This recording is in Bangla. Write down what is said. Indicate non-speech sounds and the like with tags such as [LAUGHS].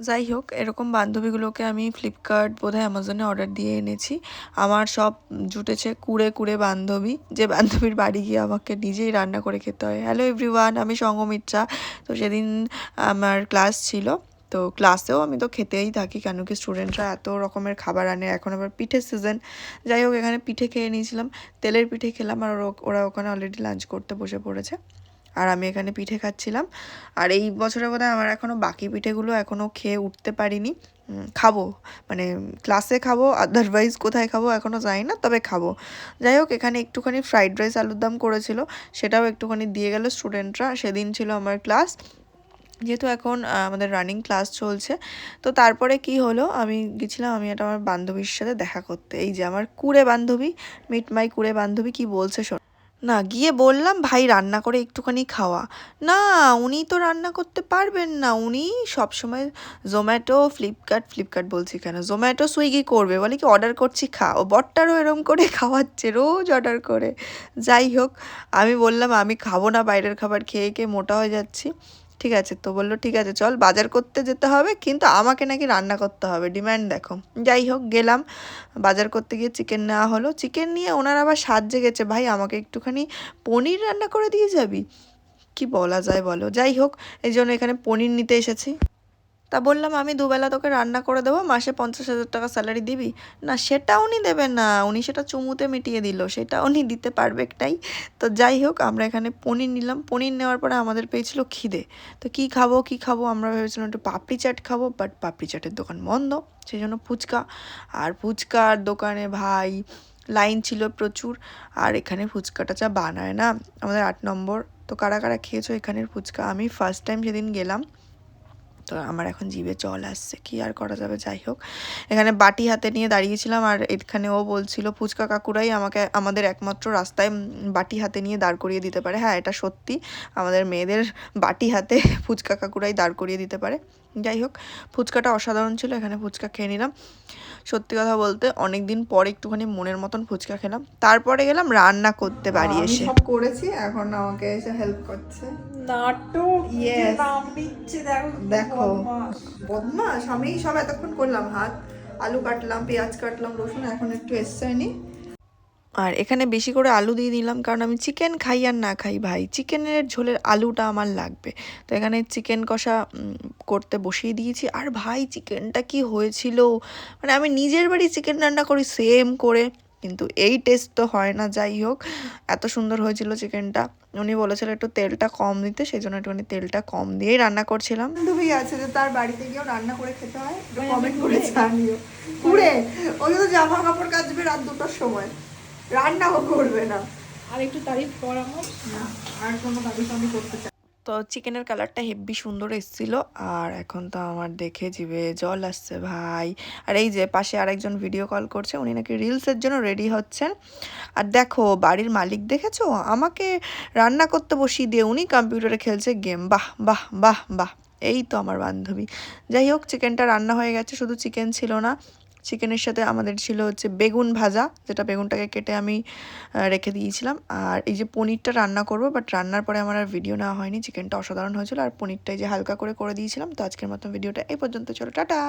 যাই হোক এরকম বান্ধবীগুলোকে আমি ফ্লিপকার্ট বোধহয় অ্যামাজনে অর্ডার দিয়ে এনেছি। আমার সব জুটেছে কুড়ে কুড়ে বান্ধবী। যে বান্ধবীর বাড়ি গিয়ে আমাকে নিজেই রান্না করে খেতে হয়। হ্যালো এভরিওয়ান আমি সঙ্গমিত্রা। তো সেদিন আমার ক্লাস ছিল। তো ক্লাসেও আমি তো খেতেই থাকি কেন কি স্টুডেন্টরা এত রকমের খাবার আনে। এখন আবার পিঠের সিজন যাই হোক এখানে পিঠে খেয়ে নিয়েছিলাম। তেলের পিঠে খেলাম আর ওরা ওখানে অলরেডি লাঞ্চ করতে বসে পড়েছে। আর আমি এখানে পিঠে খাচ্ছিলাম। আর এই বছরে বোধহয় আমার এখনও বাকি পিঠেগুলো এখনও খেয়ে উঠতে পারিনি। খাব। মানে ক্লাসে খাব আদারওয়াইজ কোথায় খাব এখনও জানি না, তবে খাব। যাই হোক, এখানে একটুখানি ফ্রাইড রাইস আলুর দম করেছিল। সেটাও একটুখানি দিয়ে গেল স্টুডেন্টরা সেদিন ছিল আমার ক্লাস যেহেতু এখন আমাদের রানিং ক্লাস চলছে। তো তারপরে কি হলো? আমি গেছিলাম, আমি একটা আমার বান্ধবীর সাথে দেখা করতে। এই যে আমার কুড়ে বান্ধবী মিট মাই কুড়ে বান্ধবী, কি বলছে শোন। না, গিয়ে বললাম, ভাই, রান্না করে একটুখানি খাওয়া। না, উনি তো রান্না করতে পারবেন না। উনি সবসময় জোম্যাটো ফ্লিপকার্ট ফ্লিপকার্ট বলছি কেন? জোম্যাটো সুইগি করবে। বলে কি, অর্ডার করছি, খা। ও বটটারও এরম করে খাওয়াচ্ছে, রোজ অর্ডার করে। যাই হোক, আমি বললাম, আমি খাব না, বাইরের খাবার খেয়ে খেয়ে মোটা হয়ে যাচ্ছি। ঠিক আছে, তো বলল, ঠিক আছে, চল বাজার করতে যেতে হবে, কিন্তু আমাকে নাকি রান্না করতে হবে ডিম্যান্ড দেখো। যাই হোক, গেলাম, বাজার করতে গিয়ে চিকেন নেওয়া হলো। চিকেন নিয়ে ওনার আবার সাজে গেছে, ভাই, আমাকে একটুখানি পনির রান্না করে দিয়ে যাবি? কি বলা যায় বলো? যাই হোক, এই জন্য এখানে পনির নিতে এসেছি। তা বললাম, আমি দুবেলা তোকে রান্না করে দেবো, মাসে পঞ্চাশ হাজার টাকা স্যালারি দিবি? না সেটা উনি দেবেন না, উনি সেটা চুমুতে মিটিয়ে দিল, সেটা উনি দিতে পারবে একটাই। তো যাই হোক, আমরা এখানে পনির নিলাম। পনির নেওয়ার পরে আমাদের পেয়েছিল খিদে। তো কি খাব কি খাব, আমরা ভেবেছিলাম একটু পাপড়ি চাট খাব বাট পাপড়ি চাটের দোকান বন্ধ সেই জন্য ফুচকা। আর ফুচকার দোকানে ভাই, লাইন ছিল প্রচুর, আর এখানে ফুচকাটা যা বানায় না, আমাদের আট নম্বর। তো কারা কারা খেয়েছো এখানের ফুচকা? আমি ফার্স্ট টাইম সেদিন গেলাম। তো আমার এখন জিভে জল আসছে কি আর করা যাবে? যাই হোক। এখানে বাটি হাতে নিয়ে দাঁড়িয়েছিলাম আর এখানে ও বলছিল ফুচকা কাকুরাই আমাকে আমাদের একমাত্র রাস্তায় বাটি হাতে নিয়ে দাঁড় করিয়ে দিতে পারে। হ্যাঁ এটা সত্যি। আমাদের মেয়েদের বাটি হাতে [LAUGHS] ফুচকা কাকুরাই দাঁড় করিয়ে দিতে পারে। যাই হোক ফুচকাটা অসাধারণ ছিল এখানে ফুচকা খেয়ে নিলাম। সত্যি কথা বলতে অনেক দিন পর একটুখানি মনের মতন ফুচকা খেলাম। তারপরে গেলাম রান্না করতে বাড়ি এসে। সব করেছি এখন আমাকে এসে হেল্প করছে। নাটক নিচ্ছে দেখো বদমাস। আমি সব এতক্ষণ করলাম হাত আলু কাটলাম, পেঁয়াজ কাটলাম, রসুন, এখন একটু এসছে আর এখানে বেশি করে আলু দিয়ে দিলাম, কারণ আমি চিকেন খাই আর না খাই, ভাই। চিকেনের ঝোলের আলুটা আমার লাগবে। তো এখানে চিকেন কষা করতে বসিয়ে দিয়েছি। আর ভাই, চিকেনটা কি হয়েছিল? মানে আমি নিজের বাড়ি চিকেন রান্না করি সেম করে। কিন্তু এই টেস্ট তো হয় না যাই হোক। এত সুন্দর হয়েছিল চিকেনটা উনি বলেছিল একটু তেলটা কম দিতে সেই জন্য একটুখানি তেলটা কম দিয়েই রান্না করছিলাম। বান্ধবী আছে যে তার বাড়িতে গিয়েও রান্না করে খেতে হয় কমেন্ট করে জানিও। পুরে ওই তো জামা কাপড় কাচবে রাত দুটোর সময়। রান্নাও করবে না। আর একটু তারিফ কর আমার। আর কোনো তারিফ আমি করতে চাই তো চিকেনের কালারটা হেব্বি সুন্দর এসেছিল। আর এখন তো আমার দেখে জিবে জল আসছে ভাই। আর এই যে পাশে আরেকজন ভিডিও কল করছে, উনি নাকি রিলসের জন্য রেডি হচ্ছেন। আর দেখো, বাড়ির মালিক দেখেছ? আমাকে রান্না করতে বসিয়ে দিয়ে উনি কম্পিউটারে খেলছে গেম বাহ বাহ বাহ বাহ। এই তো আমার বান্ধবী। যাই হোক চিকেনটা রান্না হয়ে গেছে, শুধু চিকেন ছিল না। চিকেনের সাথে আমাদের ছিল হচ্ছে বেগুন ভাজা, যেটা বেগুনটাকে কেটে আমি রেখে দিয়েছিলাম। আর এই যে পনিরটা রান্না করব বাট রান্নার পরে আমার আর ভিডিও নেওয়া হয়নি, চিকেনটা অসাধারণ হয়েছিল। আর পনিরটাই যে হালকা করে করে দিয়েছিলাম, তো আজকের মতন ভিডিওটা এই পর্যন্ত, চলো, টাটা!